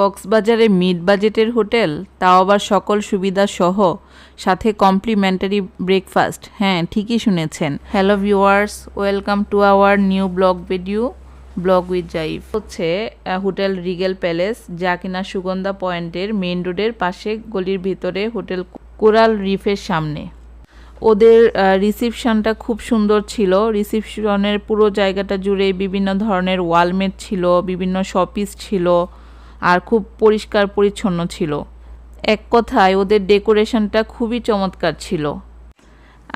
কক্সবাজারে মিড বাজেটের হোটেল, তাও আবার সকল সুবিধা সহ, সাথে কমপ্লিমেন্টারি ব্রেকফাস্ট। হ্যাঁ ঠিকই শুনেছেন। Hello viewers, welcome to our new vlog video, vlog with Zaif. হচ্ছে হোটেল রিগেল প্যালেস, যা কিনা সুগন্ধা পয়েন্টের মেইন রোডের পাশে গলির ভিতরে হোটেল কোরাল রিফের সামনে। ওদের রিসিপশনটা খুব সুন্দর ছিল। রিসিপশনের পুরো জায়গাটা জুড়ে বিভিন্ন ধরনের ওয়ালমেট ছিল, বিভিন্ন শপিস ছিল। আর খুব পরিষ্কার পরিচ্ছন্ন ছিল। এক কথায় ওদের ডেকোরেশনটা খুবই চমৎকার ছিল।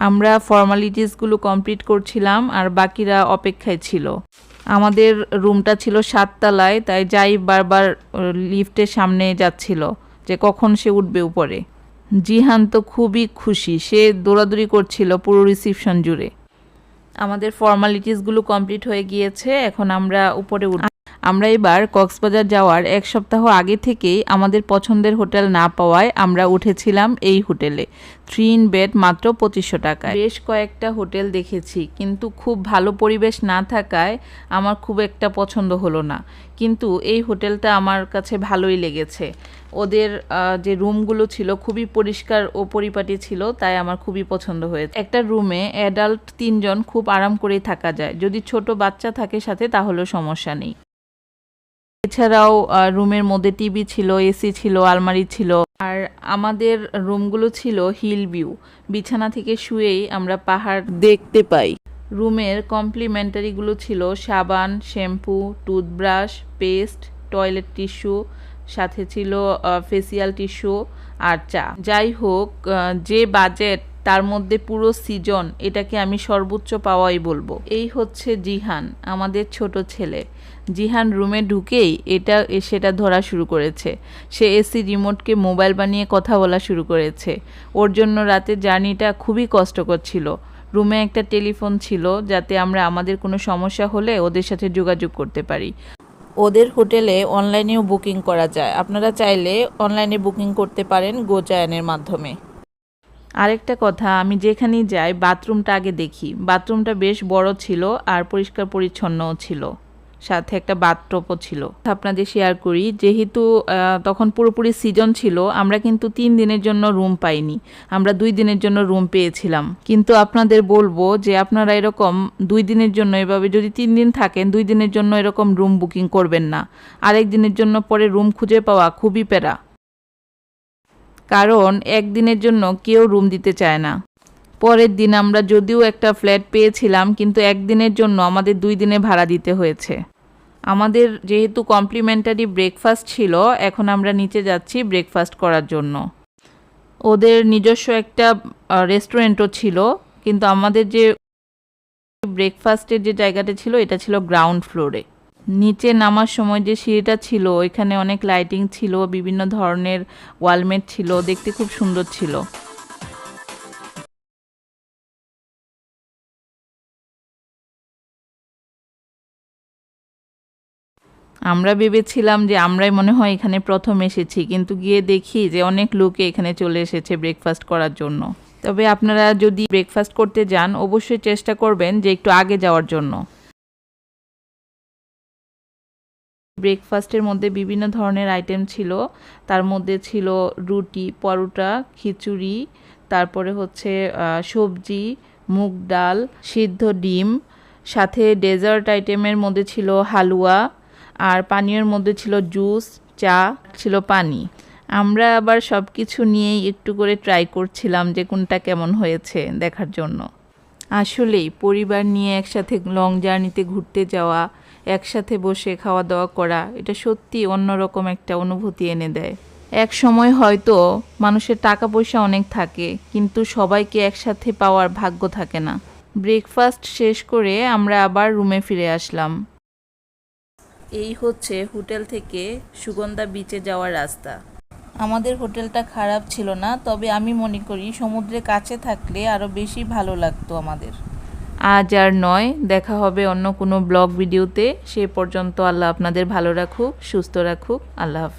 আমরা ফর্মালিটিসগুলো কমপ্লিট করছিলাম আর বাকিরা অপেক্ষায় ছিল। আমাদের রুমটা ছিল সাততলায়, তাই যাই বারবার লিফটের সামনে যাচ্ছিল যে কখন সে উঠবে উপরে। জিহান তো খুবই খুশি, সে দৌড়াদৌড়ি করছিল পুরো রিসিপশন জুড়ে। আমাদের ফর্মালিটিসগুলো কমপ্লিট হয়ে গিয়েছে, এখন আমরা উপরে উঠ আমরা এবার কক্সবাজার যাওয়ার এক সপ্তাহ আগে থেকেই আমাদের পছন্দের হোটেল না পাওয়ায় আমরা উঠেছিলাম এই হোটেলে। থ্রি ইন বেড মাত্র পঁচিশশো টাকায়। বেশ কয়েকটা হোটেল দেখেছি, কিন্তু খুব ভালো পরিবেশ না থাকায় আমার খুব একটা পছন্দ হলো না। কিন্তু এই হোটেলটা আমার কাছে ভালোই লেগেছে। ওদের যে রুমগুলো ছিল খুবই পরিষ্কার ও পরিপাটি ছিল, তাই আমার খুবই পছন্দ হয়েছে। একটা রুমে অ্যাডাল্ট তিনজন খুব আরাম করেই থাকা যায়। যদি ছোট বাচ্চা থাকে সাথে, তাহলেও সমস্যা নেই। এছাড়াও রুমের মধ্যে টিভি ছিল, এসি ছিল, আলমারি ছিল। আর আমাদের রুমগুলো ছিল হিল ভিউ। বিছানা থেকে শুয়েই আমরা পাহাড় দেখতে পাই। রুমের কমপ্লিমেন্টারিগুলো ছিল সাবান, shampoo, toothbrush, paste, toilet tissue, সাথে ছিল ফেসিয়াল টিস্যু আর চা। যাই হোক যে বাজেট তার মধ্যে পুরো সিজন এটাকে আমি সর্বোচ্চ পাওয়াই বলব। এই হচ্ছে জিহান, আমাদের ছোট ছেলে। জিহান রুমে ঢুকেই এটা সেটা ধরা শুরু করেছে। সে এসি রিমোটকে মোবাইল বানিয়ে কথা বলা শুরু করেছে। ওর জন্য রাতে জার্নিটা খুবই কষ্টকর ছিল। রুমে একটা টেলিফোন ছিল যাতে আমরা আমাদের কোনো সমস্যা হলে ওদের সাথে যোগাযোগ করতে পারি। ওদের হোটেলে অনলাইনেও বুকিং করা যায়। আপনারা চাইলে অনলাইনে বুকিং করতে পারেন গোজায়নের মাধ্যমে। আরেকটা কথা, আমি যেখানেই যাই, বাথরুমটা আগে দেখি। বাথরুমটা বেশ বড় ছিল আর পরিষ্কার পরিচ্ছন্নও ছিল। সাথে একটা বাথটপও ছিল। আপনাদের শেয়ার করি, যেহেতু তখন পুরোপুরি সিজন ছিল, আমরা কিন্তু তিন দিনের জন্য রুম পাইনি। আমরা দুই দিনের জন্য রুম পেয়েছিলাম। কিন্তু আপনাদের বলব যে আপনারা এরকম দুই দিনের জন্য এভাবে যদি তিন দিন থাকেন, দুই দিনের জন্য এরকম রুম বুকিং করবেন না। আরেক দিনের জন্য পরে রুম খুঁজে পাওয়া খুবই প্যারা। কারণ একদিনের জন্য কেউ রুম দিতে চায় না। পরের দিন আমরা যদিও একটা ফ্ল্যাট পেয়েছিলাম, কিন্তু একদিনের জন্য আমাদের দুই দিনে ভাড়া দিতে হয়েছে। আমাদের যেহেতু কমপ্লিমেন্টারি ব্রেকফাস্ট ছিল, এখন আমরা নিচে যাচ্ছি ব্রেকফাস্ট করার জন্য। ওদের নিজস্ব একটা রেস্টুরেন্টও ছিল, কিন্তু আমাদের যে ব্রেকফাস্টের যে জায়গাটা ছিল, এটা ছিল গ্রাউন্ড ফ্লোরে। নিচে নামার সময় যে সিঁড়িটা ছিল, ওইখানে অনেক লাইটিং ছিল, বিভিন্ন ধরনের ওয়ালমেট ছিল, দেখতে খুব সুন্দর ছিল। আমরা ভেবেছিলাম যে আমরাই মনে হয় এখানে প্রথম এসেছি, কিন্তু গিয়ে দেখি যে অনেক লোকে এখানে চলে এসেছে ব্রেকফাস্ট করার জন্য। তবে আপনারা যদি ব্রেকফাস্ট করতে যান, অবশ্যই চেষ্টা করবেন যে একটু আগে যাওয়ার জন্য। ব্রেকফাস্টের মধ্যে বিভিন্ন ধরনের আইটেম ছিল। তার মধ্যে ছিল রুটি, পরোটা, খিচুড়ি, তারপরে হচ্ছে সবজি, মুগ ডাল, সিদ্ধ ডিম, সাথে ডেজার্ট আইটেমের মধ্যে ছিল হালুয়া, আর পানীয়ের মধ্যে ছিল জুস চা, ছিল পানি। আমরা আবার সব কিছু নিয়েই একটু করে ট্রাই করছিলাম যে কোনটা কেমন হয়েছে দেখার জন্য। আসলেই পরিবার নিয়ে একসাথে লং জার্নিতে ঘুরতে যাওয়া একসাথে বসে খাওয়া দাওয়া করা, এটা সত্যি অন্যরকম একটা অনুভূতি এনে দেয়। এক সময় হয়তো মানুষের টাকা পয়সা অনেক থাকে, কিন্তু সবাইকে একসাথে পাওয়ার ভাগ্য থাকে না। ব্রেকফাস্ট শেষ করে আমরা আবার রুমে ফিরে আসলাম। এই হচ্ছে হোটেল থেকে সুগন্ধা বিচে যাওয়ার রাস্তা। আমাদের হোটেলটা খারাপ ছিল না, তবে আমি মনে করি সমুদ্রে কাছে থাকলে আরও বেশি ভালো লাগতো আমাদের। আজ আর নয়, দেখা হবে অন্য কোনো ব্লগ ভিডিওতে। সে পর্যন্ত আল্লাহ আপনাদের ভালো রাখুক, সুস্থ রাখুক। আল্লাহ হাফিজ।